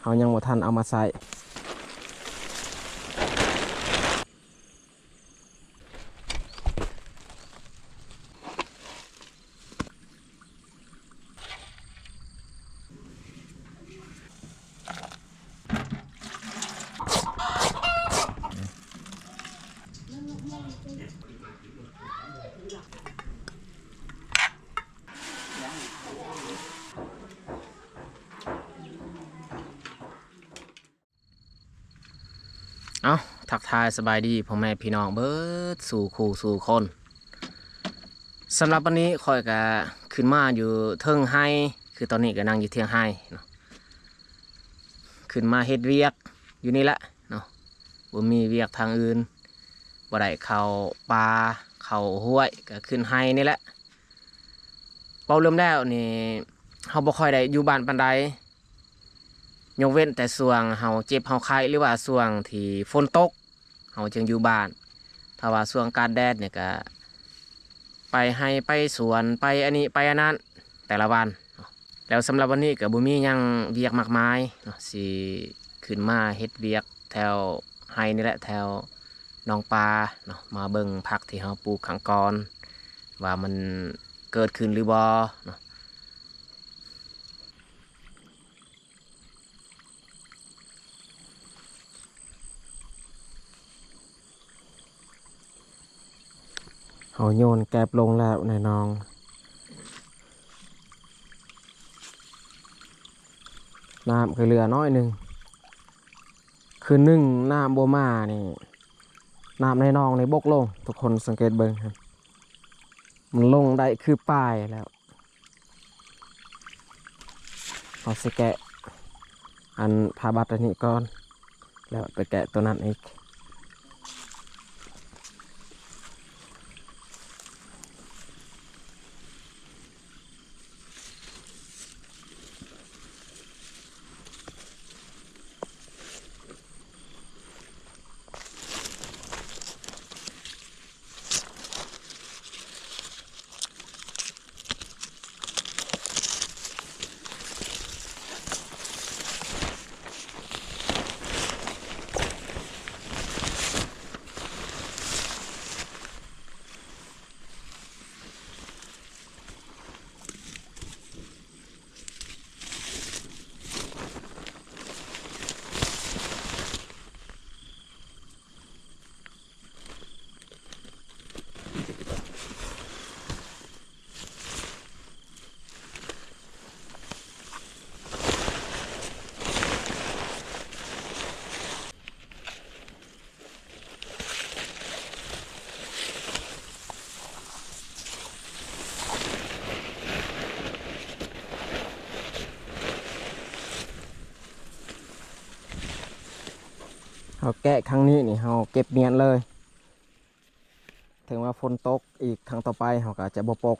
เขายังบ่ทันเอามาใส่ บายดีพ่อแม่พี่น้องเบิดสู่คู่สู่คนสำหรับวันนี้คอยกะขึ้นมาอยู่เทิงไห้คือตอนนี้ก็นั่งอยู่เทียงไห้เนาะขึ้นมาเฮ็ดเวียกอยู่นี่แหละเนาะบ่มีเวียกทางอื่นบ่ได้เข้าป่าเข้าห้วยก็ขึ้นไห้นี่แหละเป้าเริ่มแล้วนี่เฮาบ่ค่อยได้อยู่บ้านปานใดยกเว้นแต่ส่วงเฮาเจ็บเฮาไข้หรือว่าส่วงที่ฝนตก เฮาจึงอยู่บ้าน ถ้าว่าส่วงการแดดเนี่ยก็ ไปให้ไปสวนไปอันนี้ไปอันนั้นแต่ละวัน แล้วสำหรับวันนี้ก็บ่มียังเวียกมากมายเนาะสิขึ้นมาเฮ็ดเวียกแถวไห้นี่แหละแถวหนองปลาเนาะมาเบิ่งผักที่เฮาปลูกขังกอนว่ามันเกิดขึ้นหรือบ่เนาะ เขาโยนแกบลงแล้วนายน้อง น้ำคือเรือน้อยหนึ่ง คือหนึ่งน้ำโบมานี่ น้ำในนองในบกลง ทุกคนสังเกตเบิ่งครับ มันลงได้คือปลายแล้วเอาสแกะ อันพาบัตรอันนี้ก่อน แล้วไปแกะตัวนั้นอีก เขาแกะครั้งนี้นี่เขาเก็บเนียนเลย ถึงว่าฝนตกอีกครั้งต่อไปเขาก็จะบปก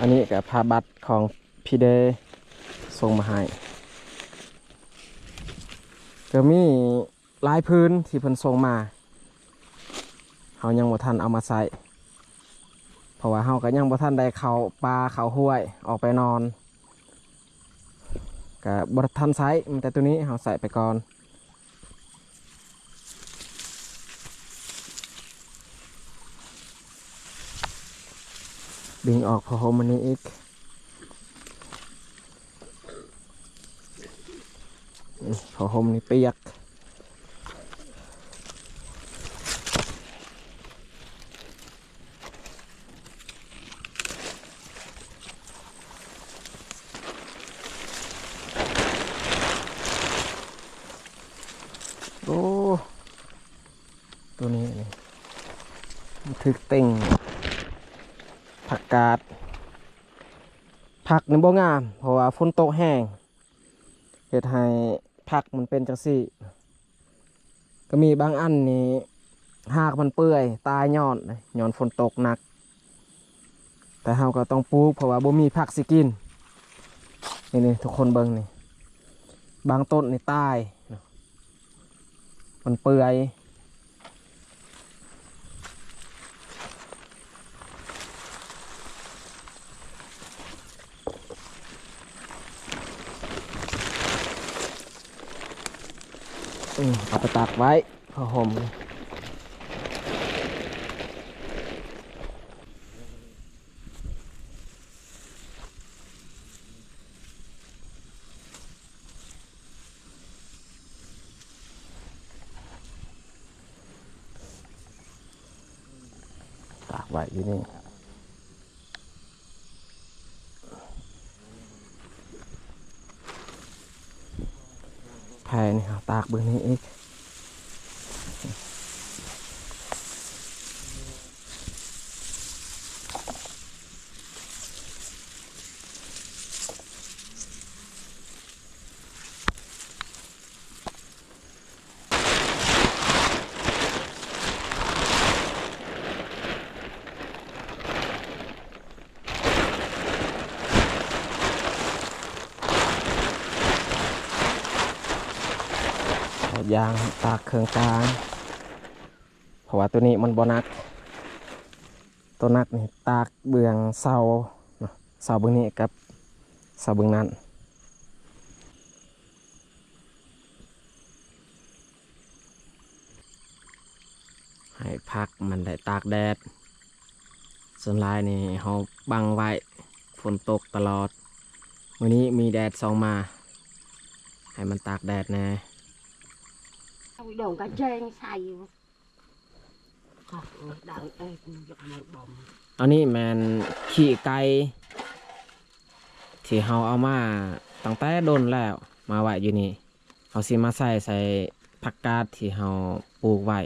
อันนี้กับพาบัตรของพี่เดส่งมาให้ก็มีลายพื้นที่เพิ่นส่งมาเฮายังบ่ทันเอามาใส่ เพราะว่าเฮาก็ยังบ่ทันได้เขาปลาเขาห้วยออกไปนอนก็บ่ทันใช้มันแต่ตัวนี้เฮาใส่ไปก่อน ดึงออกพอหมมันนี้อีกพอหมนี่เปียก โอ้ ตัวนี้นี่มัน ถึกเต็งผักกาดผักนี่บ่งาม เพราะว่าฝนตกแห้งเฮ็ดให้ผักมันเป็นจังซี่ ก็มีบางอันนี่หากมันเปื่อยตายย้อนย้อนฝนตกหนัก แต่เฮาก็ต้องปลูกเพราะว่าบ่มีผักสิกินนี่นี่ทุกคนเบิ่งนี่ บางต้นนี่ตาย มันเปื่อย เอาไปตากไว้ผ้าห่มตากไว้อยู่นี่แพรนี่ครับ ตากเบื้องนี้อีก ตากเครื่องกลาง เพราะว่าตัวนี้มันบนัก ตัวนักนี่ตากเบืองเสาเสาเบืองนี้กับเสาเบืองนั้นให้พักมันได้ตากแดด ส่วนลายนี่เขาบังไว้ฝนตกตลอด วันนี้มีแดดส่องมา ให้มันตากแดดแน่ ดองกระเจงใส่ดังเอ้ยยกมือบอมอันนี้แมนขี้ไก่ที่เฮาเอามาตั้งแต่โดนแล้ว มาไว้อยู่นี่เฮาสิมาใส่ใส่ผักกาดที่เฮาปลูกไว้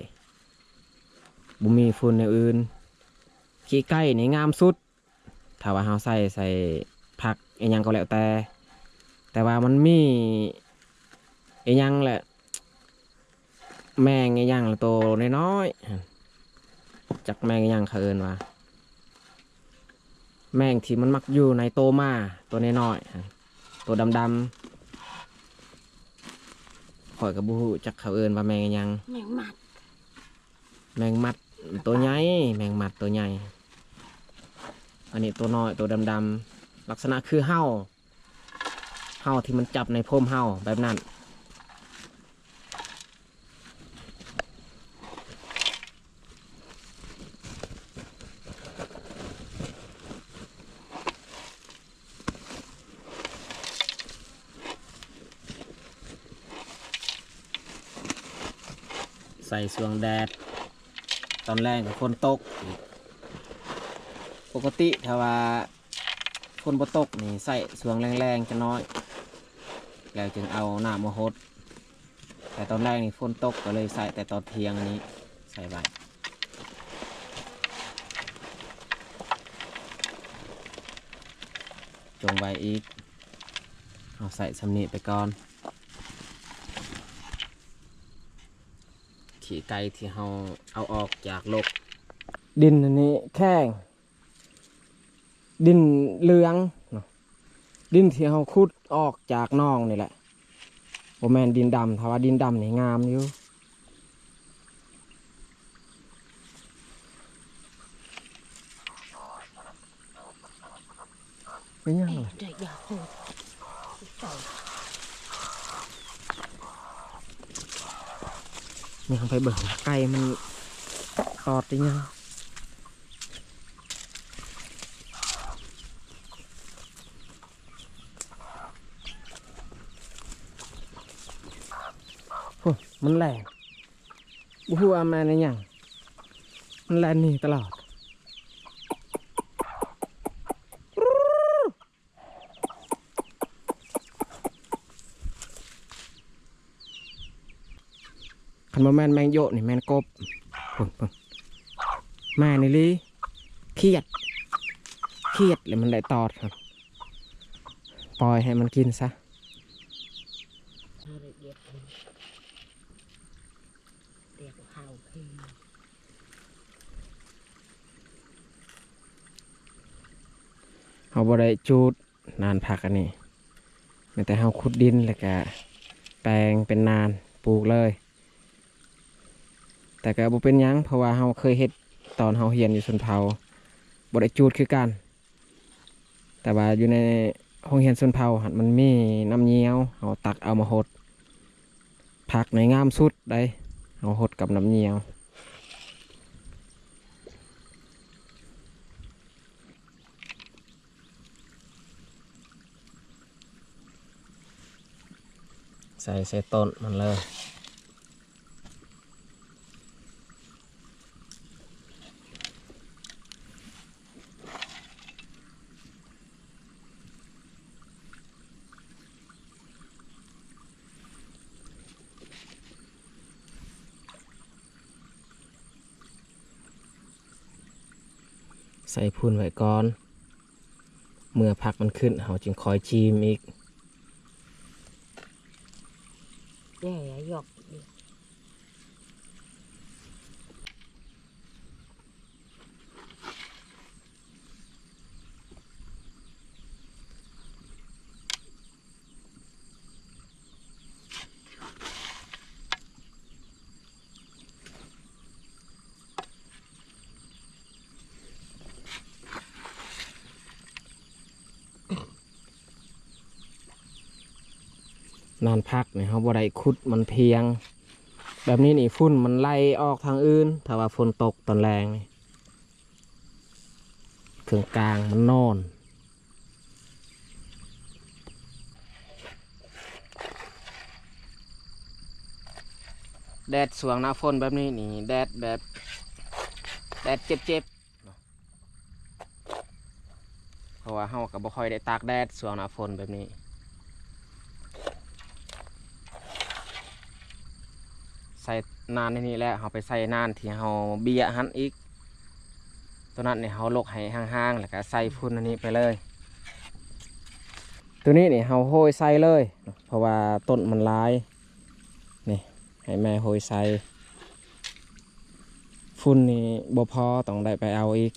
บ่มีฝุ่นอย่างอื่น ขี้ไก่นี่งามสุด ถ้าว่าเฮาใส่ใส่ผักอีหยังก็แล้วแต่ แต่ว่ามันมีอีหยังแหละ แมงอีหยังละโตน้อยๆจักแมงอีหยังเขาเอิ้นว่าแมงที่มันมักอยู่ในโตมาตัวน้อยๆฮะตัวดำๆข่อยกับบูฮูจักเขาเอินว่าแมงอิหยัง แมงมัด แมงมัดตัวใหญ่แมงมัดตัวใหญ่อันนี้ตัวน้อยตัวดำๆลักษณะคือเห่าเห่าที่มันจับในพรมเห่าแบบนั้น ส่สวงแดด ตอนแรกกับฝนตก ปกติถ้าว่าฝนบ่ตกนี่ใส่สวงแรงๆจะน้อย แล้วจึงเอาหน้ามาหดแต่ตอนแรกนี่ฝนตกก็เลยใส่แต่ตอนเที่ยงนี้ใส่ไว้จงไว้อีกเอาใส่สำนีไปก่อน ขี่ไก่ที่เราเอาออกจากโลกดินอันนี้แข้ง ดินเหลืองเนาะดินที่เราขุดออกจากน่องนี่แหละโอแมนดินดำถ้าว่าดินดำนี่งามอยู่เป็นยังไงเด็ก ยากโหดนี่เขาไปเบิ่งไก่มันตอดได้ยังโอ้มันแรงบูฮูอามาในยังมันแหลนนี่ตลอด คันมาแมนแมงโยนี่แมนกบพุ่นพุ่นแม่นี่ลีเครียดเครียดเลยมันได้ตอดครับ ปล่อยให้มันกินซะเด็กเด็กเฮาบ่อาบ่ได้จูดนานพักอันนี้แม้แต่เฮาขุดดินแล้วก็แปลงเป็นนานปลูกเลย แต่ก็บ่เป็นยังเพราะว่าเฮาเคยเฮ็ดตอนเฮาเฮียนอยู่ชนเผาบ่ได้จูดคือกันแต่ว่าอยู่ในห้องเรียนชนเผาหันมันมีน้ำเงี้ยวเฮาตักเอามาหดผักในงามสุดได้เอาหดกับน้ำเหนียวใส่ใส่ต้นมันเลย ไปพุ่นไว้ก่อน เมื่อผักมันขึ้นเราจึงคอยชิมอีกแย่หยอก นานพักเนี่ยเขาบ่ได้ขุดมันเพียง แบบนี้นี่ฝุ่นมันไล่ออกทางอื่น ถ้าว่าฝนตกตอนแรงนี่เครื่องกลางมันนอนแดดสวงหน้าฝนแบบนี้นี่แดดแบบแดดเจ็บๆเพราะว่าเฮาก็บ่ค่อยได้ตากแดดสวงหน้าฝนแบบนี้ ใส่นานในนี้แหละเราไปใส่นานที่เราเบียหันอีก ตัวนั้นเนี่ยเราลกให้ห่างๆแล้วก็ใส่พุ่นอันนี้ไปเลย ตัวนี้เนี่ยเราโหยใส่เลย เพราะว่าต้นมันลายนี่ให้แม่โหยใส่ฝุ่นนี่บ่พอต้องได้ไปเอาอีก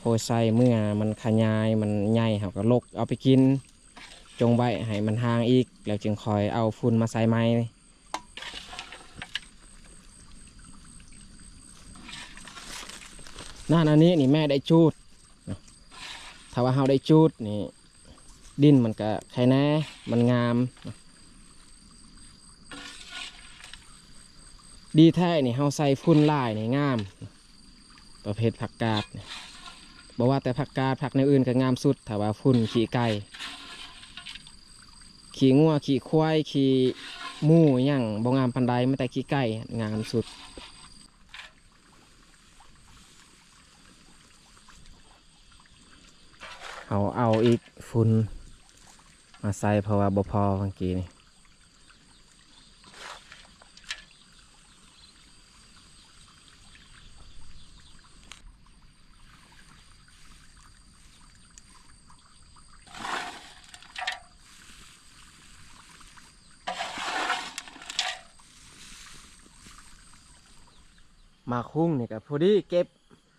โหยใส่เมื่อมันขยายมันใหญ่เราก็ลกเอาไปกิน จงไว้ให้มันห่างอีก แล้วจึงคอยเอาฝุ่นมาใส่ไม้นั่นอันนี้นี่แม่ได้จูด ถ้าว่าเฮาได้จูดนี่ดินมันก็ใครแน่มันงาม ดีแท้นี่เฮาใส่ฝุ่นลายนี่งาม ประเภทผักกาดบอกว่าแต่ผักกาดผักในอื่นก็งามสุด ถ้าว่าฝุ่นขี้ไก่ ขี่งัวขี่ควายขี่หมูอย่างบงามปันไดไม่แต่ขี่ไก่งามสุดเอาเอาอีกฝุ่นมาใส่เพราะว่าบ่พอเมื่อกี้นี่ มาคุ้งเนี่ก็พอดีเก็บ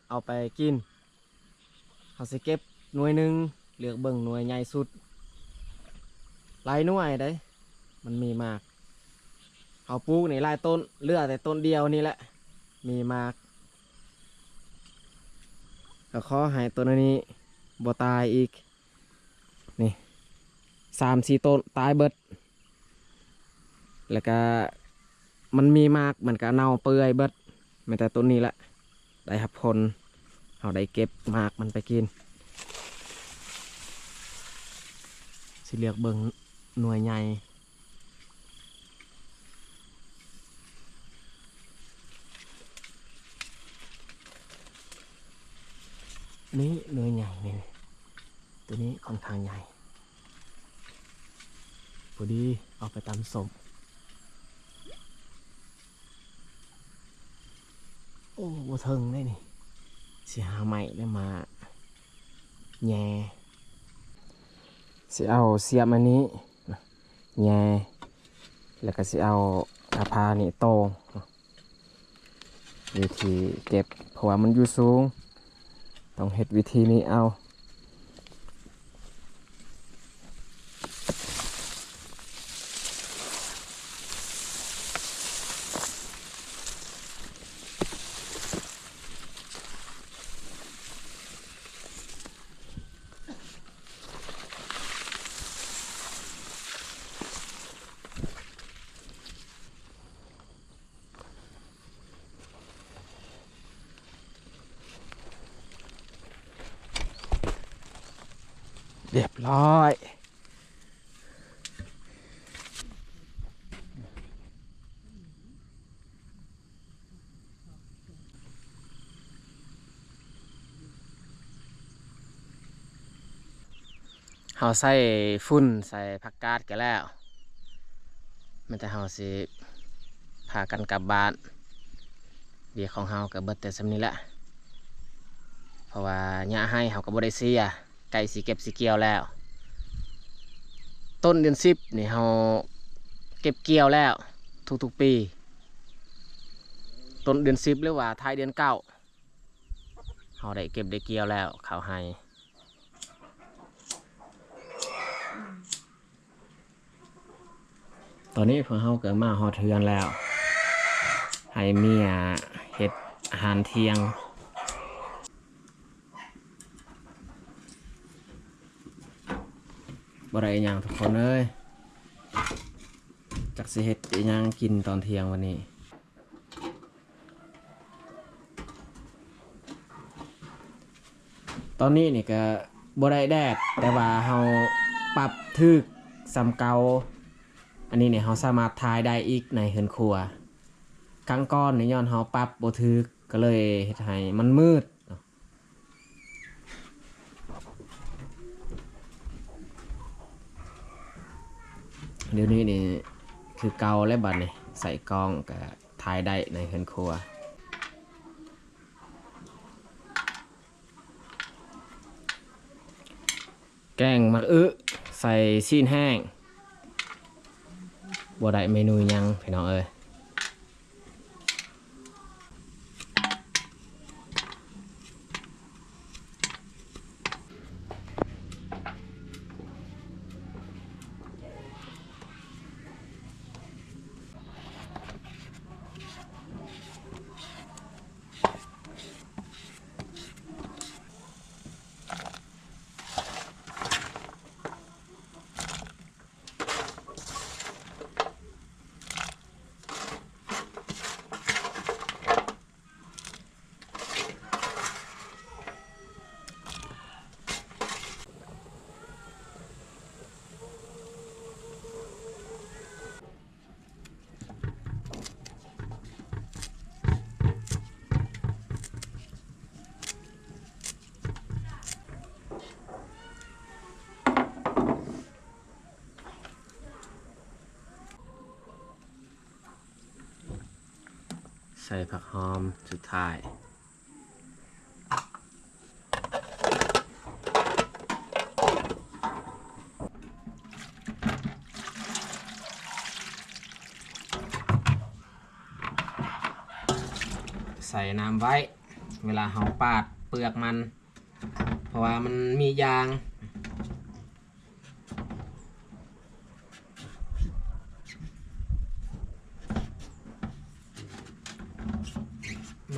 เอาไปกินเอาสิเก็บหน่วยหนึ่งเลือกเบิ่งหน่วยใหญ่สุดหลายหน่วยได้ มันมีมากเอาปลูกนี่หลายต้นเลือแต่ต้นเดียวนี่แหละ มีมากก็ขอให้ต้นอันนี้บ่ตายอีก นี่สามสี่ต้นตายเบิด แล้วก็มันมีมากเหมันก็เน่าเปื่อยเบิด แม้แต่ต้นนี้ละได้หับผลเอาได้เก็บมากมันไปกิน สิเลือกเบิงหน่วยใหญ่นี่หน่วยใหญ่นี่ตัวนี้ค่อนข้างใหญ่พอดีเอาไปตำสม โอ้บ่เทิงได้นี่สิหาใหม่ได้มาแย่สิเอาเสียบอันนี้แย่แล้วก็สิเอาอาพานี่โตงวิธีเก็บเพราะว่ามันอยู่สูง ต้องเห็ดวิธีนี้เอา เรียบร้ อยเฮาใส่ฝุ่นใส่ผักกาดกันแล้ว มันจะเฮาสิพากันกลับบ้าน เบียของเฮากับเบิดแต่สำนี้แหละเพราะว่าหญ้าให้เฮากับบริเซียไก่สีเก็บสีเกี่ยวแล้ว ต้นเดือนสิบนี่เฮาเก็บเกี่ยวแล้ว ทุกๆปี ต้นเดือนสิบหรือว่าท้ายเดือนเก้าเฮาได้เก็บได้เกี่ยวแล้วเขาให้ตอนนี้พวกเฮาเกิดมาฮอดเทือนแล้ว ให้เมียเฮ็ดอาหารเที่ยง บ่ได้อิหยังทุกคนเอ้ยจักสิเฮ็ดอิหยังกินตอนเที่ยงวันนี้ตอนนี้นี่ก็บ่ได้แดดแต่ว่าเฮาปรับทึกสำเกาอันนี้เนี่ยเฮาสามารถทายได้อีกในเฮือนครัวครั้งก้อนนี่ย้อนเฮาปรับบ่ทึกก็เลยเฮ็ดให้มันมืด เดี๋ยวนี้นี่คือเกาและบัดนี่ใส่กล้องกับทายได้ในเฮือนครัวแกงมักอึใส่ซีนแห้งบ่ได้เมนูยังพี่น้องเอ้ยใส่ผักหอมสุดท้าย ใส่น้ำไว้ เวลาเฮาปาดเปลือกมัน เพราะว่ามันมียาง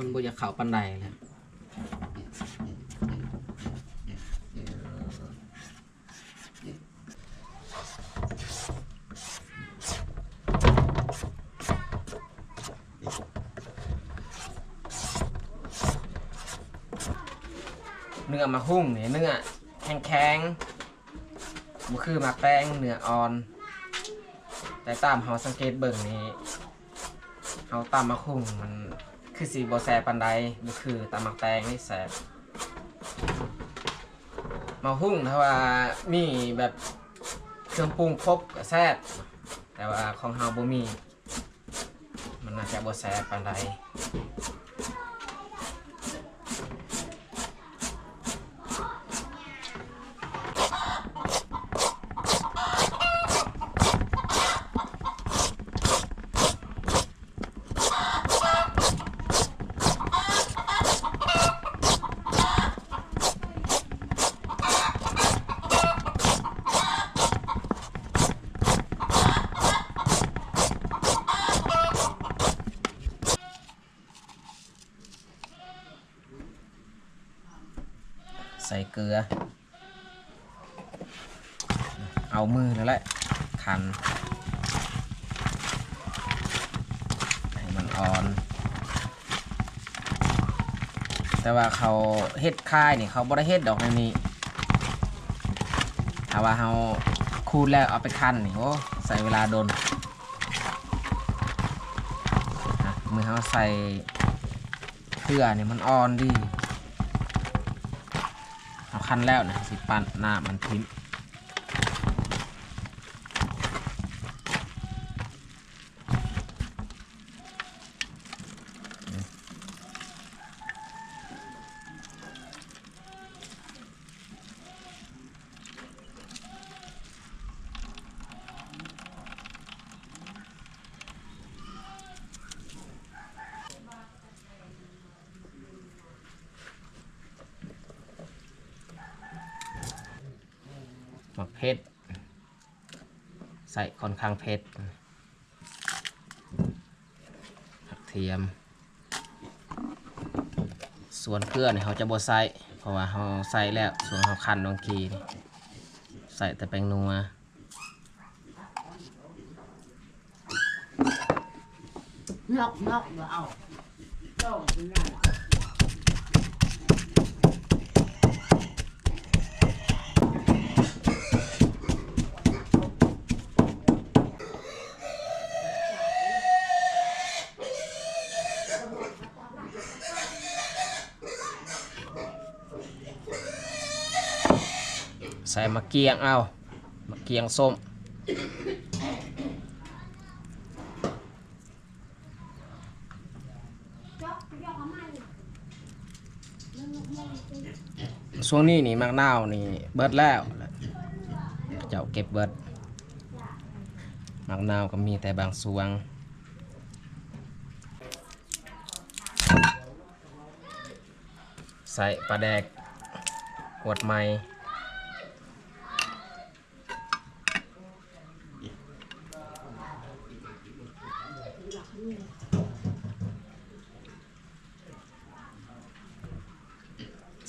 มันบ่อยาก เขาปันไดเลยเนื้อมาหุ้งเนี่ยเนื้อแข็งแข็งๆบ่คือมาแป้งเนื้ออ่อน แต่ตามเฮาสังเกตเบิ่งนี่เฮาตามมาหุ้งมัน คือสีบ่แซ่บปันใดบ่คือตามักแตงนี่แสบมาหุ้งถ้าว่ามีแบบเครื่องปรุงครบก็แซ่บแต่ว่าของเฮาบ่มี มันน่าจะบ่แซ่บปันใด ใส่เกลือ เอามือแล้วแหละคันให้มันอ่อน แต่ว่าเขาเฮ็ดค่ายนี่เขาบ่ได้เฮ็ดดอกในนี้าว่าเฮาคูดแล้วเอาไปคันนี่โอ้ใส่เวลาโดนนะมือเฮาใส่เกลือนี่มันอ่อนดี คันแล้วนะสิปันหน้ามันทิ้ม มักเพชรใส่ค่อนข้างเพชรผักเทียม ส่วนเกลือเนี่ยเขาจะบ่ใส่ เพราะว่าเขาใส่แล้ว ส่วนเขาคั้นบางทีนี่ใส่แต่แป้งนัวนอกนอกเดี๋ยวเอาต้องเป็นไร ใส่มะเกียงเอามะเกียงส้มช่วงนี้นี่มักนาวนี่เบิดแล้ว เจ้าเก็บเบิดมักนาวก็มีแต่บางส่วงใส่ปลาแดกขวดใหม่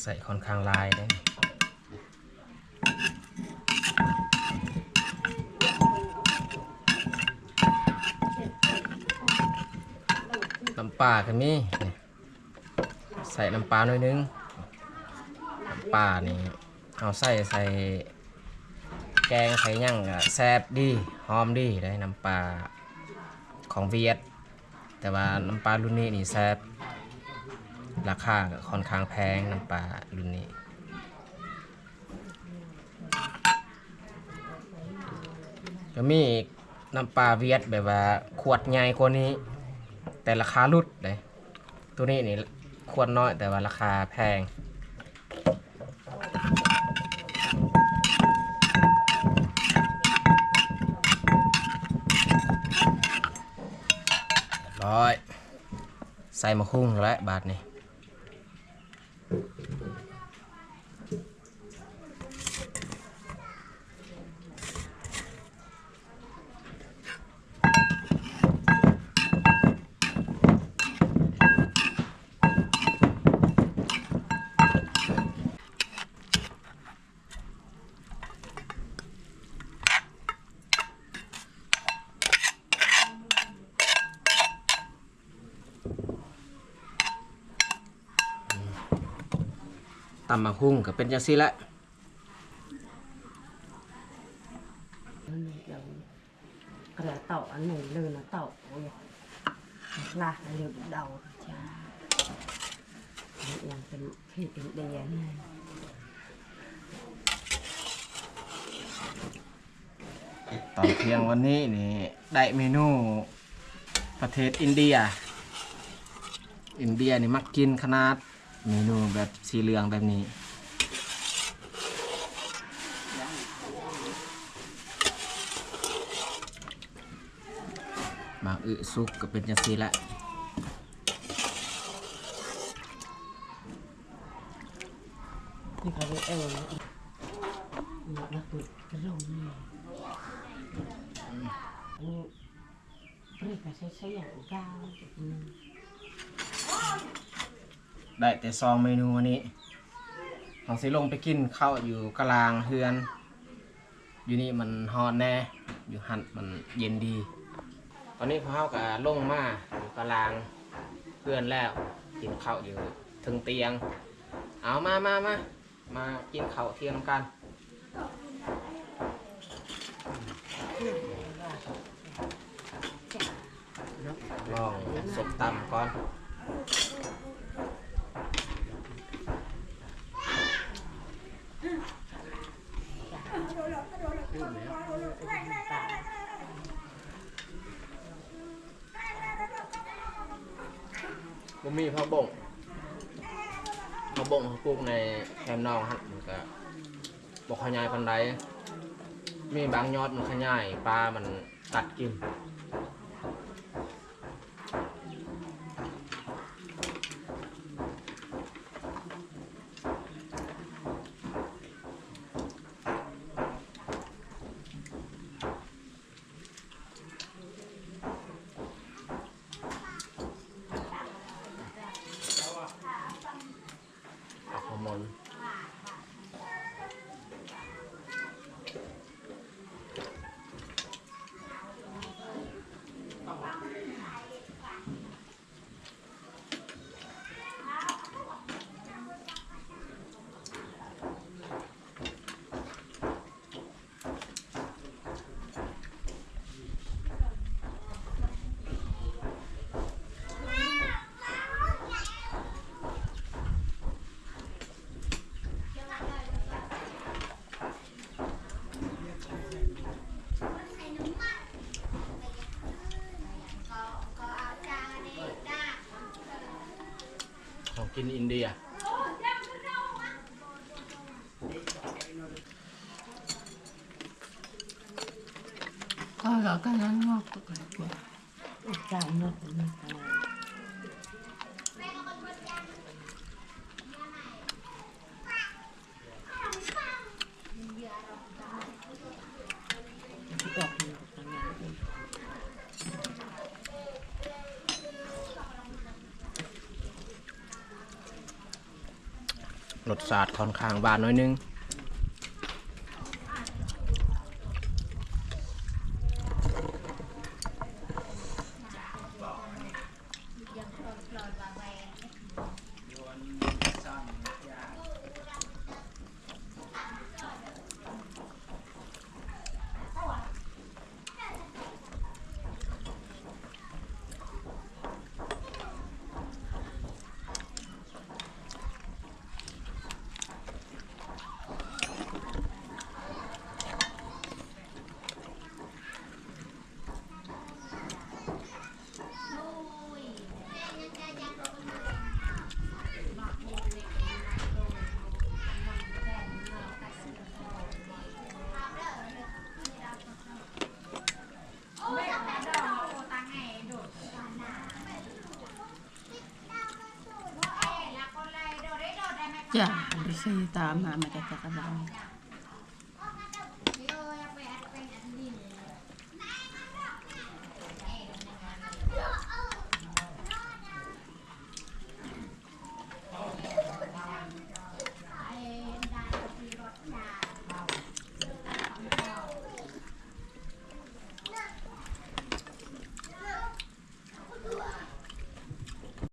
ใส่ ค่อนข้างลายได้น้ำปลาก็มีนี่ใส่น้ำปลาหน่อยนึงน้ำปลานี่เอาใส่ใส่แกงใส่ยั่งแซ่บดีหอมดีได้น้ำปลาของเวียด แต่ว่าน้ำปลารุ่นนี้นี่แซ่บ ราคาก็ค่อนข้างแพงน้ำปลารุ่นนี้ ก็มีอีกน้ำปลาเวียดแบบว่า ขวดใหญ่กว่านี้ แต่ราคาลุดเลยตัวนี้นี่ขวดน้อยแต่ว่าราคาแพงร้อยใส่มะคุ้งแล้วบาทนี่ ตำมะคุ้งก็เป็นจังซี่แหละอันนี้เดี๋ยวกระเต่าอันหนึ่งเลยนะเต่าโอ้ยลากเร็วเดาจ้านี่ยังเป็นเพศเป็นเดียนตอนเที่ยงวันนี้นี่ ได้เมนูประเทศอินเดีย อินเดียนี่มักกินขนาด เมนูแบบสีเหลืองแบบนี้บางอึซุกก็เป็นจังซี่แหละนี่เขาเรียกเอวนะนักนักกระโดดนี่อันนี้เรียกแต่ใช้ใช้อย่างก้าวอืม ได้แต่ซองเมนูนนี้ของสิลงไปกินข้าวอยู่กลางเฮือน อยู่นี่มันฮอนแน่ อยู่หันมันเย็นดี ตอนนี้พอเข้ากับลงมาอยู่กลางเพื่อนแล้วกินข้าวอยู่ถึงเตียง เอามามามามากินข้าวเที่ยงกันลองสบตำก่อน บ่มีผักบงผักบงเขาปลูก ในแคมนองครับมันก็บกขยายพันไดมีบางยอดมันขยายปลามันตัดกิน ออกฮอร์โมน ของกินอินเดียก็เราก็นั้นงอกก็กว่า จานนวดนี่อะไรที่ออกมาทำงาน รสชาติค่อนข้างหวานน้อยนึง สี่ตามหามาจากจักรวาล